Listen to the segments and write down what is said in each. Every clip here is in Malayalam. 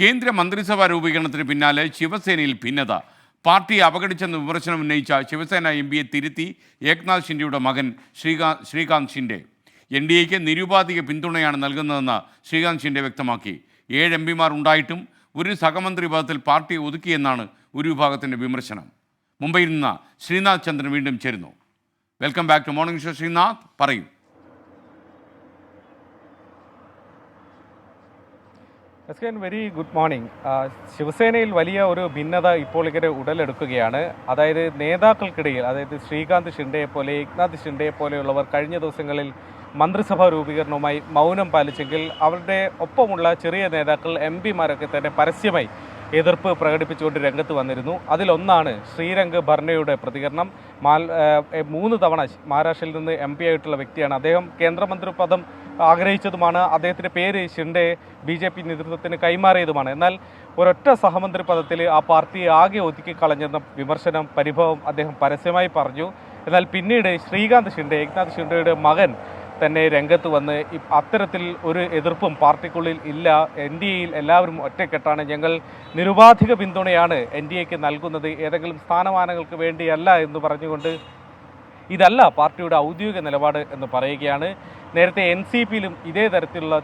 കേന്ദ്ര മന്ത്രിസഭാ രൂപീകരണത്തിന് പിന്നാലെ ശിവസേനയിൽ ഭിന്നത. പാർട്ടിയെ അപകടിച്ചെന്ന് വിമർശനം ഉന്നയിച്ച ശിവസേന എം പിയെ തിരുത്തി ഏക്നാഥ് ഷിൻഡെയുടെ മകൻ ശ്രീകാന്ത് ശ്രീകാന്ത് ഷിൻഡെ. എൻ ഡി എക്ക് നിരുപാധിക പിന്തുണയാണ് നൽകുന്നതെന്ന് ശ്രീകാന്ത് ഷിൻഡെ വ്യക്തമാക്കി. ഏഴ് എം പിമാർ ഉണ്ടായിട്ടും ഒരു സഹമന്ത്രി പദത്തിൽ പാർട്ടിയെ ഒതുക്കിയെന്നാണ് ഒരു വിഭാഗത്തിന്റെ വിമർശനം. മുംബൈയിൽ നിന്ന് ശ്രീനാഥ് ചന്ദ്രൻ വീണ്ടും ചേരുന്നു. Welcome back to morning show Srinath. പറയൂ. Yes K very good morning ശിവസേനയിൽ വലിയ ഒരു ഭിന്നത ഇപ്പോൾ ഇങ്ങനെ ഉടലെടുക്കുകയാണ്. അതായത് നേതാക്കൾക്കിടയിൽ അതായത് ശ്രീകാന്ത് ഷിൻഡെയെ പോലെ ഏക്നാഥ് ഷിൻഡെയെ പോലെയുള്ളവർ കഴിഞ്ഞ ദിവസങ്ങളിൽ മന്ത്രിസഭാ രൂപീകരണവുമായി മൗനം പാലിച്ചെങ്കിൽ അവരുടെ ഒപ്പമുള്ള ചെറിയ നേതാക്കൾ എം പിമാരൊക്കെ തന്നെ പരസ്യമായി എതിർപ്പ് പ്രകടിപ്പിച്ചുകൊണ്ട് രംഗത്ത് വന്നിരുന്നു. അതിലൊന്നാണ് ശ്രീരംഗ് ഭർണയുടെ പ്രതികരണം. മാൽ മൂന്ന് തവണ മഹാരാഷ്ട്രയിൽ നിന്ന് എം പി ആയിട്ടുള്ള വ്യക്തിയാണ് അദ്ദേഹം. കേന്ദ്രമന്ത്രി പദം ആഗ്രഹിച്ചതുമാണ്. അദ്ദേഹത്തിന്റെ പേര് ഷിൻഡെ ബി ജെ പി നേതൃത്വത്തിന് കൈമാറിയതുമാണ്. എന്നാൽ ഒരൊറ്റ സഹമന്ത്രി പദത്തിൽ ആ പാർട്ടിയെ ആകെ ഒതുക്കി കളഞ്ഞെന്ന വിമർശനം പരിഭവം അദ്ദേഹം പരസ്യമായി പറഞ്ഞു. എന്നാൽ പിന്നീട് ശ്രീകാന്ത് ഷിൻഡെ ഏക്നാഥ് ഷിൻഡെയുടെ മകൻ തന്നെ രംഗത്ത് വന്ന് അത്തരത്തിൽ ഒരു എതിർപ്പും പാർട്ടിക്കുള്ളിൽ ഇല്ല. എൻ ഡി എയിൽ എല്ലാവരും ഒറ്റക്കെട്ടാണ്. ഞങ്ങൾ നിരുപാധിക പിന്തുണയാണ് എൻ ഡി എക്ക് നൽകുന്നത്. ഏതെങ്കിലും സ്ഥാനമാനങ്ങൾക്ക് വേണ്ടിയല്ല എന്ന് പറഞ്ഞുകൊണ്ട് ഇതല്ല പാർട്ടിയുടെ ഔദ്യോഗിക നിലപാട് എന്ന് പറയുകയാണ്. നേരത്തെ എൻ സി പിയിലും ഇതേ തരത്തിലുള്ള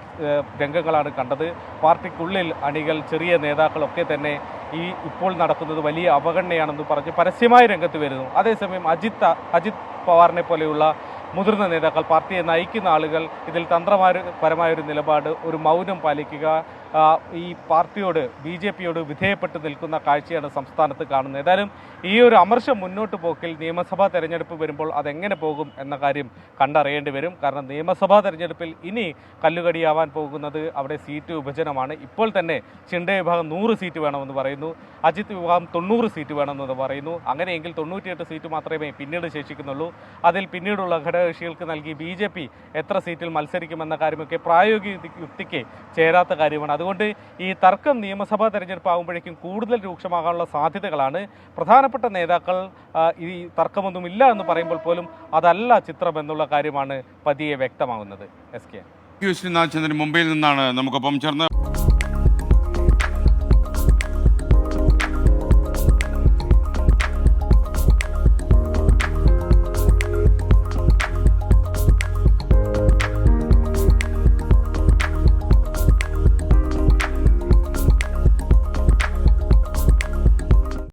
രംഗങ്ങളാണ് കണ്ടത്. പാർട്ടിക്കുള്ളിൽ അണികൾ ചെറിയ നേതാക്കളൊക്കെ തന്നെ ഈ ഇപ്പോൾ നടക്കുന്നത് വലിയ അവഗണനയാണെന്ന് പറഞ്ഞ് പരസ്യമായി രംഗത്ത് വരുന്നു. അതേസമയം അജിത് അജിത് പവാറിനെ പോലെയുള്ള മുതിർന്ന നേതാക്കൾ പാർട്ടിയെ നയിക്കുന്ന ആളുകൾ ഇതിൽ തന്ത്രപരമായൊരു നിലപാട് ഒരു മൗനം പാലിക്കുക ഈ പാർട്ടിയോട് ബി ജെ പിയോട് വിധേയപ്പെട്ട് നിൽക്കുന്ന കാഴ്ചയാണ് സംസ്ഥാനത്ത് കാണുന്നത്. ഏതായാലും ഈ ഒരു അമർഷം മുന്നോട്ട് പോക്കിൽ നിയമസഭാ തെരഞ്ഞെടുപ്പ് വരുമ്പോൾ അതെങ്ങനെ പോകും എന്ന കാര്യം കണ്ടറിയേണ്ടി വരും. കാരണം നിയമസഭാ തെരഞ്ഞെടുപ്പിൽ ഇനി കല്ലുകടിയാവാൻ പോകുന്നത് അവിടെ സീറ്റ് വിഭജനമാണ്. ഇപ്പോൾ തന്നെ ചിണ്ട വിഭാഗം നൂറ് സീറ്റ് വേണമെന്ന് പറയുന്നു. അജിത് വിഭാഗം തൊണ്ണൂറ് സീറ്റ് വേണമെന്ന് പറയുന്നു. അങ്ങനെയെങ്കിൽ തൊണ്ണൂറ്റിയെട്ട് സീറ്റ് മാത്രമേ പിന്നീട് ശേഷിക്കുന്നുള്ളൂ. അതിൽ പിന്നീടുള്ള ഘടകകക്ഷികൾക്ക് നൽകി ബി ജെ പി എത്ര സീറ്റിൽ മത്സരിക്കുമെന്ന കാര്യമൊക്കെ പ്രായോഗിക യുക്തി- യുക്തിക്ക് ചേരാത്ത കാര്യമാണ്. അതുകൊണ്ട് ഈ തർക്കം നിയമസഭാ തെരഞ്ഞെടുപ്പ് ആകുമ്പോഴേക്കും കൂടുതൽ രൂക്ഷമാകാനുള്ള സാധ്യതകളാണ്. പ്രധാനപ്പെട്ട നേതാക്കൾ ഈ തർക്കമൊന്നുമില്ല എന്ന് പറയുമ്പോൾ പോലും അതല്ല ചിത്രം എന്നുള്ള കാര്യമാണ് പതിയെ വ്യക്തമാകുന്നത്. S K. ശ്രീനാഥ് ചന്ദ്രൻ മുംബൈയിൽ നിന്നാണ് നമുക്കൊപ്പം ചേർന്ന്